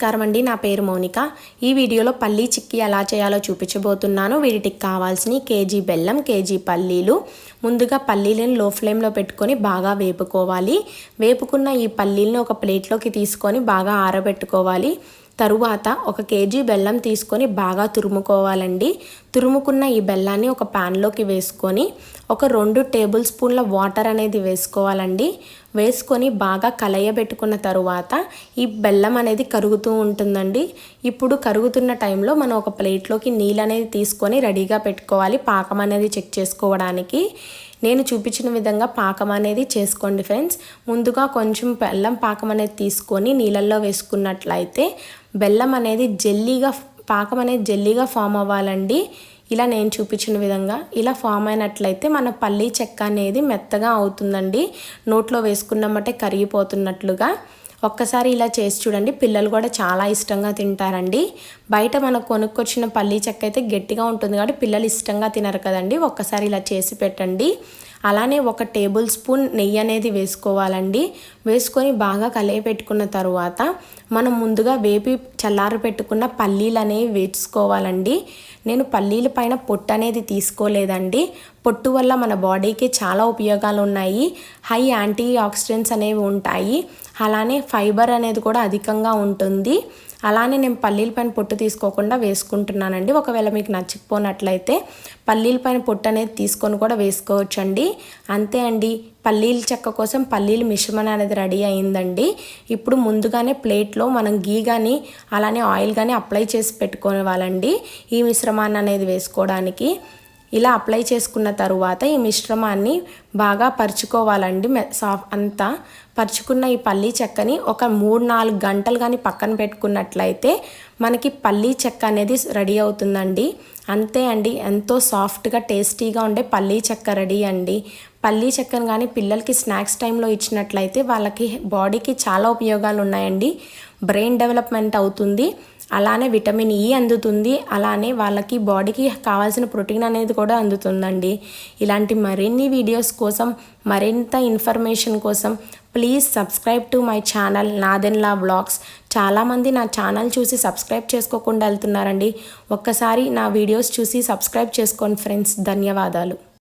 నమస్కారం అండి. నా పేరు మౌనిక. ఈ వీడియోలో పల్లీ చిక్కీ ఎలా చేయాలో చూపించబోతున్నాను. వీటికి కావాల్సిన కేజీ బెల్లం కేజీ పల్లీలు. ముందుగా పల్లీలను లో ఫ్లేమ్లో పెట్టుకొని బాగా వేపుకోవాలి. వేపుకున్న ఈ పల్లీలను ఒక ప్లేట్లోకి తీసుకొని బాగా ఆరబెట్టుకోవాలి. తరువాత ఒక కేజీ బెల్లం తీసుకొని బాగా తురుముకోవాలండి. తురుముకున్న ఈ బెల్లాన్ని ఒక ప్యాన్లోకి వేసుకొని ఒక రెండు టేబుల్ స్పూన్ల వాటర్ అనేది వేసుకోవాలండి. వేసుకొని బాగా కలయబెట్టుకున్న తరువాత ఈ బెల్లం అనేది కరుగుతూ ఉంటుందండి. ఇప్పుడు కరుగుతున్న టైంలో మనం ఒక ప్లేట్లోకి నీళ్ళు అనేది తీసుకొని రెడీగా పెట్టుకోవాలి. పాకం అనేది చెక్ చేసుకోవడానికి. నేను చూపించిన విధంగా పాకం అనేది చేసుకోండి ఫ్రెండ్స్. ముందుగా కొంచెం బెల్లం పాకం అనేది తీసుకొని నీళ్ళల్లో వేసుకున్నట్లయితే బెల్లం అనేది జెల్లీగా పాకం అనేది జెల్లీగా ఫామ్ అవ్వాలండి. ఇలా నేను చూపించిన విధంగా ఇలా ఫామ్ అయినట్లయితే మన పల్లీ చెక్క అనేది మెత్తగా అవుతుందండి. నోట్లో వేసుకున్నామంటే కరిగిపోతున్నట్లుగా. ఒక్కసారి ఇలా చేసి చూడండి. పిల్లలు కూడా చాలా ఇష్టంగా తింటారండి. బయట మనకు కొనుక్కొచ్చిన పల్లీ చెక్క అయితే గట్టిగా ఉంటుంది కాబట్టి పిల్లలు ఇష్టంగా తినరు కదండి. ఒక్కసారి ఇలా చేసి పెట్టండి. అలానే ఒక టేబుల్ స్పూన్ నెయ్యి అనేది వేసుకోవాలండి. వేసుకొని బాగా కలిగి పెట్టుకున్న తర్వాత మనం ముందుగా వేపి చల్లారి పెట్టుకున్న పల్లీలు అనేవి వేసుకోవాలండి. నేను పల్లీల పైన పొట్టు అనేది తీసుకోలేదండి. పొట్టు వల్ల మన బాడీకి చాలా ఉపయోగాలు ఉన్నాయి. హై యాంటీ ఆక్సిడెంట్స్ అనేవి ఉంటాయి. అలానే ఫైబర్ అనేది కూడా అధికంగా ఉంటుంది. అలానే నేను పల్లీల పైన పొట్టు తీసుకోకుండా వేసుకుంటున్నానండి. ఒకవేళ మీకు నచ్చకపోనట్లయితే పల్లీల పైన పొట్టు అనేది తీసుకొని కూడా వేసుకోవచ్చండి. అంతే అండి. పల్లీల చెక్క కోసం పల్లీల మిశ్రమం అనేది రెడీ అయిందండి. ఇప్పుడు ముందుగానే ప్లేట్లో మనం గీ కానీ అలానే ఆయిల్ కానీ అప్లై చేసి పెట్టుకోవాలండి ఈ మిశ్రమాన్ని అనేది వేసుకోవడానికి. ఇలా అప్లై చేసుకున్న తరువాత ఈ మిశ్రమాన్ని బాగా పరుచుకోవాలండి. సాఫ్ అంతా పరుచుకున్న ఈ పల్లీ చెక్కని ఒక మూడు నాలుగు గంటలు కానీ పక్కన పెట్టుకున్నట్లయితే మనకి పల్లీ చెక్క అనేది రెడీ అవుతుందండి. అంతే అండి. ఎంతో సాఫ్ట్గా టేస్టీగా ఉండే పల్లీ చెక్క రెడీ అండి. పల్లీ చెక్కను కానీ పిల్లలకి స్నాక్స్ టైంలో ఇచ్చినట్లయితే వాళ్ళకి బాడీకి చాలా ఉపయోగాలు ఉన్నాయండి. బ్రెయిన్ డెవలప్మెంట్ అవుతుంది. అలానే విటమిన్ ఈ అందుతుంది. అలానే వాళ్ళకి బాడీకి కావాల్సిన ప్రోటీన్ అనేది కూడా అందుతుందండి. ఇలాంటి మరిన్ని వీడియోస్ కోసం మరింత ఇన్ఫర్మేషన్ కోసం please subscribe to my channel Nadella blogs చాలామంది నా ఛానల్ చూసి సబ్స్క్రైబ్ చేసుకోకుండా వెళ్తున్నారండి. ఒక్కసారి నా వీడియోస్ చూసి సబ్స్క్రైబ్ చేసుకోండి ఫ్రెండ్స్. ధన్యవాదాలు.